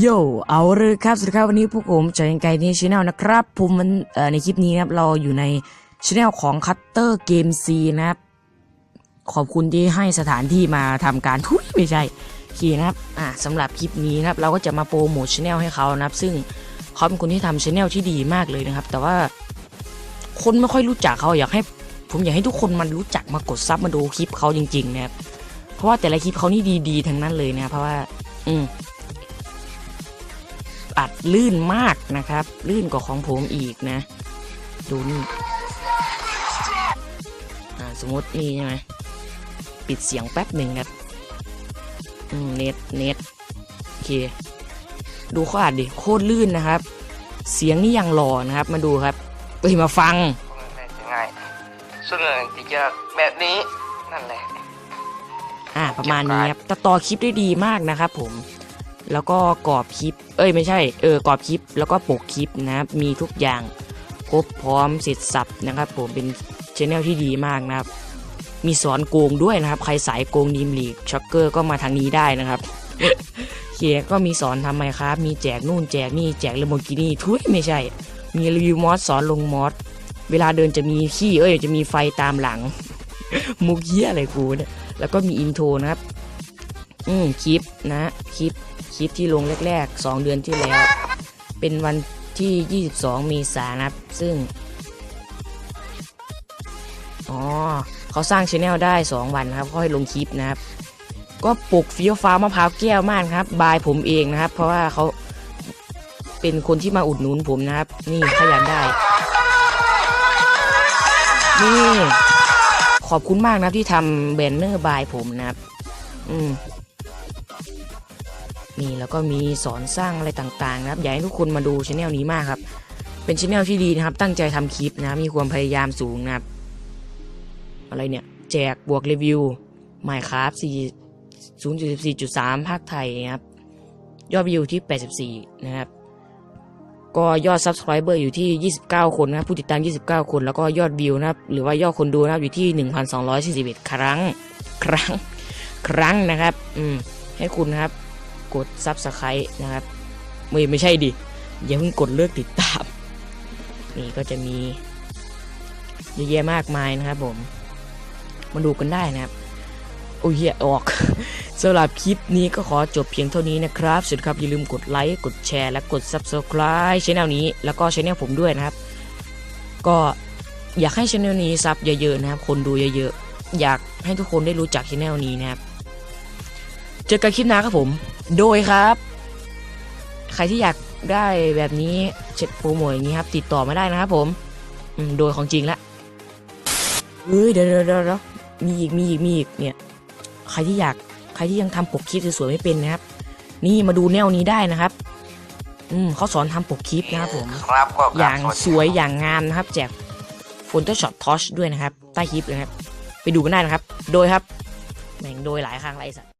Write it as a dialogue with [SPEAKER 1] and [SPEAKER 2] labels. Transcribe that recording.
[SPEAKER 1] โยเอาเลยครับสวัสดีครับวันนี้พวกผมจอยไกนี่ชแนลนะครับผมมันในคลิปนี้นะครับเราอยู่ในชแนลของคัตเตอร์เกมซีนะครับ ขอบคุณที่ให้สถานที่มาทำการทุยไม่ใช่ขี่นะครับอ่าสำหรับคลิปนี้นะครับเราก็จะมาโปรโมทชแนลให้เขานะครับ ซึ่งเขาเป็นคนที่ทำชแนลที่ดีมากเลยนะครับ แต่ว่าคนไม่ค่อยรู้จักเขาอยากให้ ผมอยากให้ทุกคนมันรู้จักมากดซับมาดูคลิปเขาจริงๆนะครับเพราะว่าแต่ละคลิปเขานี่ดีๆทั้งนั้นเลยนะเพราะว่า อืม อัดลื่นมากนะครับ ลื่นกว่าของผมอีกนะ ดูนี่อ่าสมมตินี่ใช่ไหมปิดเสียงแป๊บหนึ่งครับอืมเน็ตเน็ตโอเค ดูเขาอัดดิโคตรลื่นนะครับ เสียงนี่ยังหล่อนะครับ มาดูครับเอ้ยมาฟัง
[SPEAKER 2] ง่ายส่วนหนึ่งที่จะแบบนี้นั่นแหละ
[SPEAKER 1] อ่าประมาณนี้ครับตัดต่อคลิปได้ดีมากนะครับผม แล้วก็กรอบคลิป เอ้ยไม่ใช่เออกรอบคลิป แล้วก็ปกคลิปนะครับมีทุกอย่างครบพร้อมเสร็จสับนะครับ ผมเป็นชแนลที่ดีมากนะครับ มีสอนโกงด้วยนะครับ ใครสายโกงดีมลีกช็อกเกอร์ก็มาทางนี้ได้นะครับเคียก็มีสอนทำไมครับ มีแจกนู่นแจกนี่แจกเลโมกินี่ทุยไม่ใช่ มีรีวิวมอสสอนลงมอสเวลาเดินจะมีขี้เอ้ยจะมีไฟตามหลัง มุกเหี้ยอะไรกูเนี่ยแล้วก็มีอินโทรนะครับ อืมคลิปนะคลิป คลิปที่ลงแรกๆ 2 เดือนที่แล้ว เป็นวันที่ 22เมษานะครับซึ่ง อ๋อเขาสร้างช anel ได้ 2 วันนะครับเขาให้ลงคลิปนะครับ ก็ปลุกฟิวฟ้ามะพร้าวแก้วมากครับ บายผมเองนะครับ เพราะว่าเขาเป็นคนที่มาอุดหนุนผมนะครับ นี่ขยันได้ นี่ ขอบคุณมากนะที่ทำแบนเนอร์บายผมนะครับ อืม นี่แล้วก็มีสอนสร้างอะไรต่างๆนะครับอยากให้ทุกคนมาดูช anel นี้มากครับ เป็นช anel ที่ดีนะครับ ตั้งใจทำคลิปนะมีความพยายามสูงนะครับ อะไรเนี่ยแจกบวกรีวิว Minecraft 4 0.14.3 ภาคไทยนะครับ ยอดวิวที่ 84 นะครับ ก็ยอด Subscriber อยู่ที่ 29 คนนะผู้ติดตาม 29 คน แล้วก็ยอดวิวนะครับ หรือว่ายอดคนดูนะครับ อยู่ที่ 1,241 ครั้ง ครั้ง ครั้งนะครับ อืม ให้คุณนะครับ กด Subscribe นะครับ ไม่ไม่ใช่ดิ อย่าเพิ่งกดเลิกติดตาม นี่ก็จะมีเยอะแยะมากมายนะครับผม มาดูกันได้นะครับ โอ้ยเหี้ยออกสำหรับคลิปนี้ก็ขอจบเพียงเท่านี้นะครับ สุดครับ อย่าลืมกดไลค์ กดแชร์ และกด Subscribe ช่องนี้แล้วก็ช่องผมด้วยนะครับ ก็อยากให้ช่องนี้ซับเยอะๆนะครับ คนดูเยอะๆ อยากให้ทุกคนได้รู้จักช่องนี้นะครับ เจอกันคลิปหน้าครับผม โดยครับ ใครที่อยากได้แบบนี้เช็ดโปรโมทอย่างนี้ครับ ติดต่อมาได้นะครับผมอืมโดยของจริงละเฮ้ยเดี๋ยวเดี๋ยวเดี๋ยวเดี๋ยวมีอีกมีอีกมีอีกเนี่ยใครที่อยากใครที่ยังทำปกคลิปสวยๆไม่เป็นนะครับ นี่มาดูแนวนี้ได้นะครับ อืมเขาสอนทำปกคลิปนะครับผม
[SPEAKER 2] ครับก็
[SPEAKER 1] อย่าง
[SPEAKER 2] กรบ
[SPEAKER 1] สวยอย่างงามนะครับ แจก Photoshop Touch ด้วยนะครับ ใต้คลิปเลยนะครับ ไปดูกันได้นะครับ โดยครับแม่งโดยหลายครั้งไรสัตว์